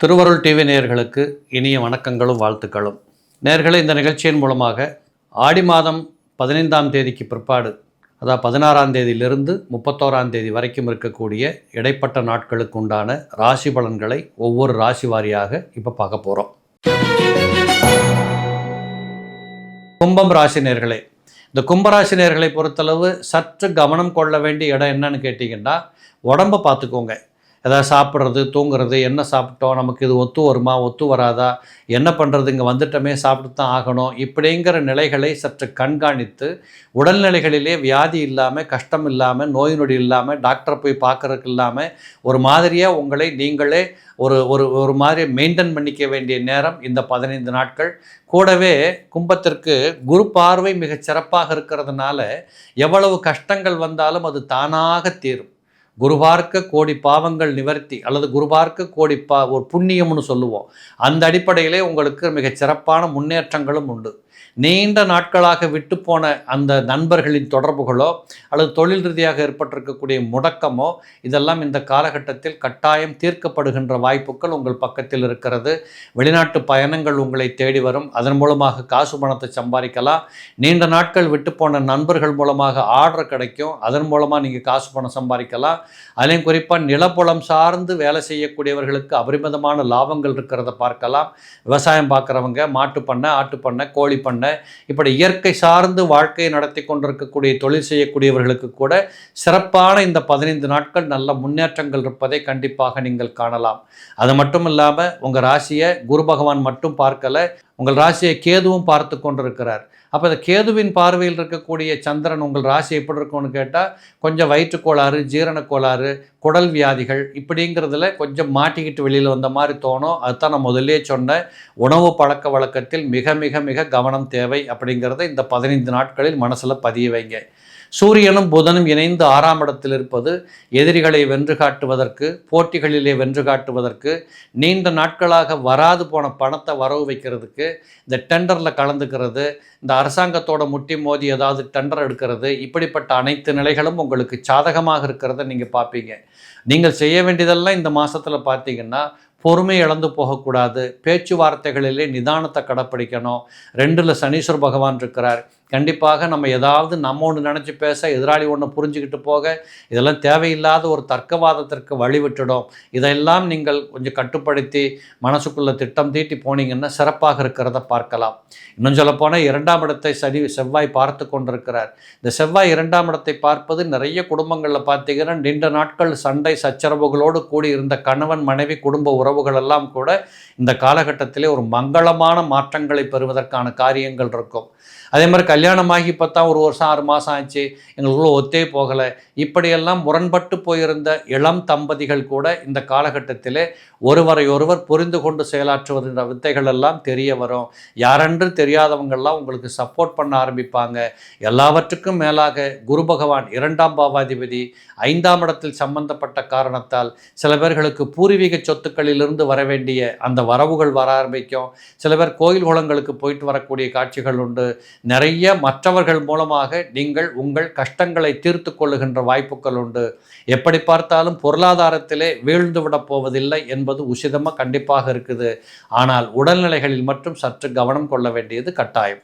திருவருள் டிவி நேயர்களுக்கு இனிய வணக்கங்களும் வாழ்த்துக்களும். நேர்களை இந்த நிகழ்ச்சியின் மூலமாக ஆடி மாதம் பதினைந்தாம் தேதிக்கு பிற்பாடு அதாவது பதினாறாம் தேதியிலிருந்து முப்பத்தோராம் தேதி வரைக்கும் இருக்கக்கூடிய இடைப்பட்ட நாட்களுக்கு உண்டான ராசி பலன்களை ஒவ்வொரு ராசி வாரியாக இப்போ பார்க்க போகிறோம் கும்பம் ராசி நேர்களே இந்த கும்பராசி நேர்களை பொறுத்தளவு சற்று கவனம் கொள்ள வேண்டிய இடம் என்னன்னு கேட்டிங்கன்னா உடம்பை பார்த்துக்கோங்க. ஏதாவது சாப்பிட்றது தூங்குறது என்ன சாப்பிட்டோம் நமக்கு இது ஒத்து வருமா ஒத்து வராதா என்ன பண்ணுறது இங்கே வந்துட்டோமே சாப்பிட்டு தான் ஆகணும் இப்படிங்கிற நிலைகளை சற்று கண்காணித்து உடல்நிலைகளிலே வியாதி இல்லாமல் கஷ்டம் இல்லாமல் நோய் நொடி இல்லாமல் டாக்டரை போய் பார்க்குறதுக்கு இல்லாமல் ஒரு மாதிரியாக உங்களை நீங்களே ஒரு ஒரு ஒரு மாதிரி மெயின்டைன் பண்ணிக்க வேண்டிய நேரம் இந்த பதினைந்து நாட்கள். கூடவே கும்பத்திற்கு குரு பார்வை மிகச் சிறப்பாக இருக்கிறதுனால எவ்வளவு கஷ்டங்கள் வந்தாலும் அது தானாக தீரும். குருபார்க்க கோடி பாவங்கள் நிவர்த்தி அல்லது குருபார்க்க கோடி பா ஒரு புண்ணியம்னு சொல்லுவோம். அந்த அடிப்படையிலே உங்களுக்கு மிகச் சிறப்பான முன்னேற்றங்களும் உண்டு. நீண்ட நாட்களாக விட்டு போன அந்த நண்பர்களின் தொடர்புகளோ அல்லது தொழில் ரீதியாக ஏற்பட்டிருக்கக்கூடிய முடக்கமோ இதெல்லாம் இந்த காலகட்டத்தில் கட்டாயம் தீர்க்கப்படுகின்ற வாய்ப்புகள் உங்கள் பக்கத்தில் இருக்கிறது. வெளிநாட்டு பயணங்கள் உங்களை தேடி வரும். அதன் மூலமாக காசு பணத்தை சம்பாதிக்கலாம். நீண்ட நாட்கள் விட்டு போன நண்பர்கள் மூலமாக ஆர்டர் கிடைக்கும். அதன் மூலமாக நீங்கள் காசு பணம் சம்பாதிக்கலாம். அதிலையும் குறிப்பாக நிலப்புலம் சார்ந்து வேலை செய்யக்கூடியவர்களுக்கு அபரிமிதமான லாபங்கள் இருக்கிறத பார்க்கலாம். விவசாயம் பார்க்குறவங்க மாட்டு பண்ணை ஆட்டு பண்ணை கோழி பண்ண இப்படி இயற்கை சார்ந்து வாழ்க்கையை நடத்தி கொண்டிருக்கக்கூடிய தொழில் செய்யக்கூடியவர்களுக்கு கூட சிறப்பான இந்த பதினைந்து நாட்கள் நல்ல முன்னேற்றங்கள் இருப்பதை கண்டிப்பாக நீங்கள் காணலாம். அது மட்டும் இல்லாமல் உங்கள் ராசியை குரு பகவான் மட்டும் பார்க்கல உங்கள் ராசியை கேதுவும் பார்த்து கொண்டிருக்கிறார். அப்போ இந்த கேதுவின் பார்வையில் இருக்கக்கூடிய சந்திரன் உங்கள் ராசி எப்படி இருக்கும்னு கேட்டால் கொஞ்சம் வயிற்று கோளாறு ஜீரண கோளாறு குடல் வியாதிகள் இப்படிங்கிறதுல கொஞ்சம் மாட்டிக்கிட்டு வெளியில் வந்த மாதிரி தோணும். அதுதான் நான் முதல்லே சொன்ன உணவு பழக்க வழக்கத்தில் மிக மிக மிக கவனம் தேவை அப்படிங்கிறத இந்த பதினைந்து நாட்களில் மனசில் பதிய வைங்க. சூரியனும் புதனும் இணைந்து ஆறாம் இடத்தில் இருப்பது எதிரிகளை வென்று காட்டுவதற்கு போட்டிகளிலே வென்று காட்டுவதற்கு நீண்ட நாட்களாக வராது போன பணத்தை வரவு வைக்கிறதுக்கு இந்த டெண்டரில் கலந்துக்கிறது இந்த அரசாங்கத்தோட முட்டி மோதி ஏதாவது டெண்டர் எடுக்கிறது இப்படிப்பட்ட அனைத்து நிலைகளும் உங்களுக்கு சாதகமாக இருக்கிறத நீங்கள் பார்ப்பீங்க. நீங்கள் செய்ய வேண்டியதெல்லாம் இந்த மாதத்தில் பார்த்தீங்கன்னா பொறுமை இழந்து போகக்கூடாது பேச்சுவார்த்தைகளிலே நிதானத்தை கடைப்பிடிக்கணும். ரெண்டில் சனீஸ்வர பகவான் இருக்கிறார். கண்டிப்பாக நம்ம ஏதாவது நம்ம ஒன்று நினச்சி பேச எதிராளி ஒன்று புரிஞ்சுக்கிட்டு போக இதெல்லாம் தேவையில்லாத ஒரு தர்க்கவாதத்திற்கு வழிவிட்டுடும். இதையெல்லாம் நீங்கள் கொஞ்சம் கட்டுப்படுத்தி மனசுக்குள்ளே திட்டம் தீட்டி போனீங்கன்னா சிறப்பாக இருக்கிறத பார்க்கலாம். இன்னும் சொல்லப்போனால் இரண்டாம் இடத்தை சரி செவ்வாய் பார்த்து கொண்டிருக்கிறார். இந்த செவ்வாய் இரண்டாம் இடத்தை பார்ப்பது நிறைய குடும்பங்களில் பார்த்தீங்கன்னா நீண்ட நாட்கள் சண்டை சச்சரவுகளோடு கூடி இருந்த கணவன் மனைவி குடும்ப உறவுகள் எல்லாம் கூட இந்த காலகட்டத்திலே ஒரு மங்களமான மாற்றங்களை பெறுவதற்கான காரியங்கள் இருக்கும். அதே மாதிரி கல்யாணமாகி பார்த்தா ஒரு வருஷம் ஆறு மாதம் ஆச்சு எங்களுக்குள்ள ஒத்தே போகலை. இப்படியெல்லாம் முரண்பட்டு போயிருந்த இளம் தம்பதிகள் கூட இந்த காலகட்டத்தில் ஒருவரை ஒருவர் புரிந்து கொண்டு செயலாற்றுவதுன்ற வித்தைகள் எல்லாம் தெரிய வரும். யாரென்று தெரியாதவங்கள்லாம் உங்களுக்கு சப்போர்ட் பண்ண ஆரம்பிப்பாங்க. எல்லாவற்றுக்கும் மேலாக குரு பகவான் இரண்டாம் பாவாதிபதி ஐந்தாம் இடத்தில் சம்பந்தப்பட்ட காரணத்தால் சில பேர்களுக்கு பூர்வீக சொத்துக்களிலிருந்து வர வேண்டிய அந்த வரவுகள் வர ஆரம்பிக்கும். சில பேர் கோயில் குளங்களுக்கு போயிட்டு வரக்கூடிய காட்சிகள் உண்டு. நிறைய மற்றவர்கள் மூலமாக நீங்கள் உங்கள் கஷ்டங்களை தீர்த்து கொள்ளுகின்ற வாய்ப்புகள் உண்டு. எப்படி பார்த்தாலும் பொருளாதாரத்திலே வீழ்ந்து விட போவதில்லை என்பது உசிதமாக கண்டிப்பாக இருக்குது. ஆனால் உடல்நிலைகளில் மட்டும் சற்று கவனம் கொள்ள வேண்டியது கட்டாயம்.